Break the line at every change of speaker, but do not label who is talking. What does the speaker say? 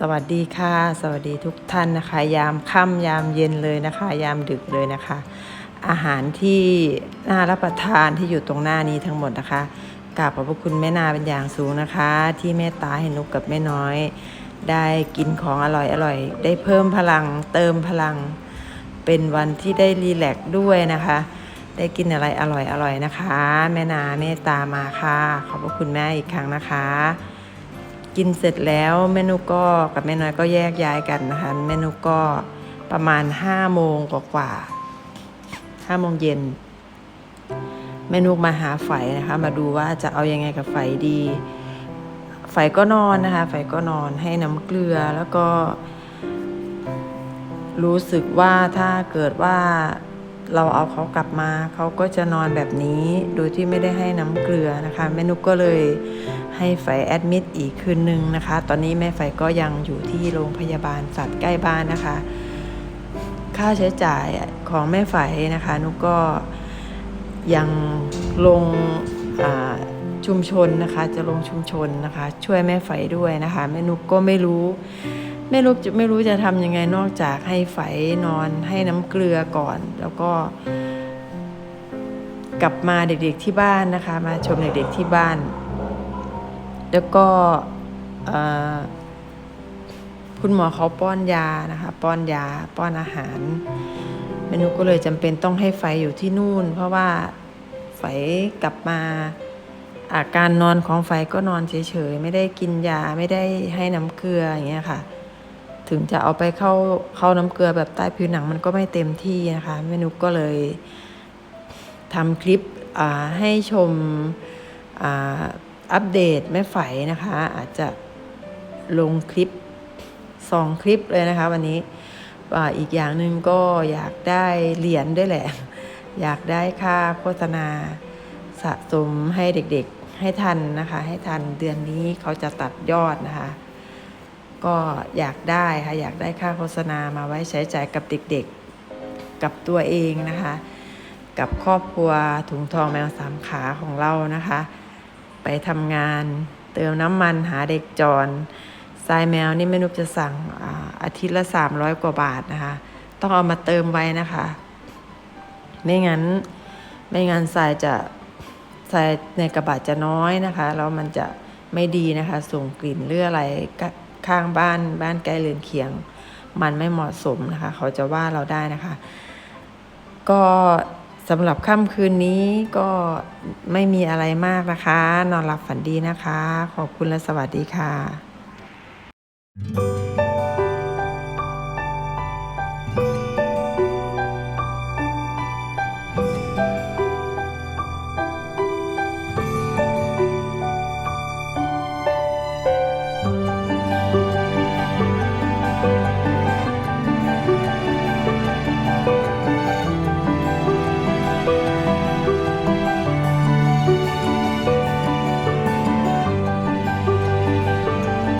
สวัสดีค่ะ สวัสดีทุกท่านนะคะ ยามค่ำยามเย็นเลยนะคะ ยามดึกเลยนะคะ อาหารที่น่ารับประทานที่อยู่ตรงหน้านี้ทั้งหมดนะคะกราบขอบพระคุณแม่นาเป็นอย่างสูงนะคะ ที่เมตตาให้นุกกับแม่น้อย ได้กินของอร่อยอร่อย ได้เพิ่มพลัง เติมพลัง เป็นวันที่ได้รีแลกซ์ด้วยนะคะ ได้กินอะไรอร่อยอร่อยนะคะ แม่นาเมตตามาค่ะ ขอบพระคุณแม่อีกครั้งนะคะ กินเสร็จแล้วแม่นุกก็กับแม่น้อยก็แยกย้ายกันนะคะแม่นุกก็ประมาณห้าโมงกว่าห้าโมงเย็นแม่นุกมาหาไฟนะคะ มาดูว่าจะเอายังไงกับไฟดี ไฟก็นอนนะคะ ไฟก็นอนให้น้ำเกลือแล้วก็ รู้สึกว่าถ้าเกิดว่า เราเอาเขากลับมาเขาก็จะนอนแบบนี้โดยที่ไม่ได้ให้น้ำเกลือนะคะแม่นุกก็เลยให้ไฟแอดมิดอีกคืนหนึ่งนะคะ ตอนนี้แม่ไฟก็ยังอยู่ที่โรงพยาบาลสัตว์ใกล้บ้านนะคะ ค่าใช้จ่ายของแม่ไฟนะคะ นุกก็ยังลงชุมชนนะคะ จะลงชุมชนนะคะ ช่วยแม่ไฟด้วยนะคะ แม่นุกก็ไม่รู้ ไม่รู้จะไม่รู้จะทำยังไงนอกจากให้ไฝนอนให้น้ำเกลือก่อน แล้วก็ กลับมาเด็กๆที่บ้านนะคะ มาชมเด็กๆที่บ้าน แล้วก็คุณหมอเขาป้อนยานะคะ ป้อนยาป้อนอาหารเมนูก็เลยจำเป็นต้องให้ไฟอยู่ที่นู่น เพราะว่าไฟกลับมาอาการนอนของไฟก็นอนเฉยๆ ไม่ได้กินยาไม่ได้ให้น้ำเกลืออย่างเงี้ยค่ะ ถึงจะเอาไปเข้าเข้าน้ำเกลือแบบใต้ผิวหนังมันก็ไม่เต็มที่นะคะแม่นุกก็เลยทำคลิปให้ชมอัปเดตแม่ไฝนะคะ อาจจะลงคลิปสองคลิปเลยนะคะ วันนี้ออีกอย่างหนึ่งก็อยากได้เหรียญด้วยแหละ อยากได้ค่าโฆษณาสะสมให้เด็กๆให้ทันนะคะ ให้ทันเดือนนี้เขาจะตัดยอดนะคะ ก็อยากได้ค่ะอยากได้ค่าโฆษณามาไว้ใช้จ่ายกับเด็กๆ กับตัวเองนะคะ กับครอบครัวถุงทองแมวสามขาของเรานะคะ ไปทำงานเติมน้ำมันหาเด็กจรทรายแมวนี่แม่นุกจะสั่งอาอาทิตย์ละ 300 กว่าบาทนะคะ ต้องเอามาเติมไว้นะคะ ไม่งั้นไม่งั้นทรายจะทรายในกระบะจะน้อยนะคะแล้วมันจะไม่ดีนะคะ ส่งกลิ่นเลืออะไรกะ ข้างบ้านบ้านใกล้เรือนเคียง มันไม่เหมาะสมนะคะ เขาจะว่าเราได้นะคะ ก็สำหรับค่ำคืนนี้ก็ไม่มีอะไรมากนะคะ นอนหลับฝันดีนะคะ ขอบคุณและสวัสดีค่ะ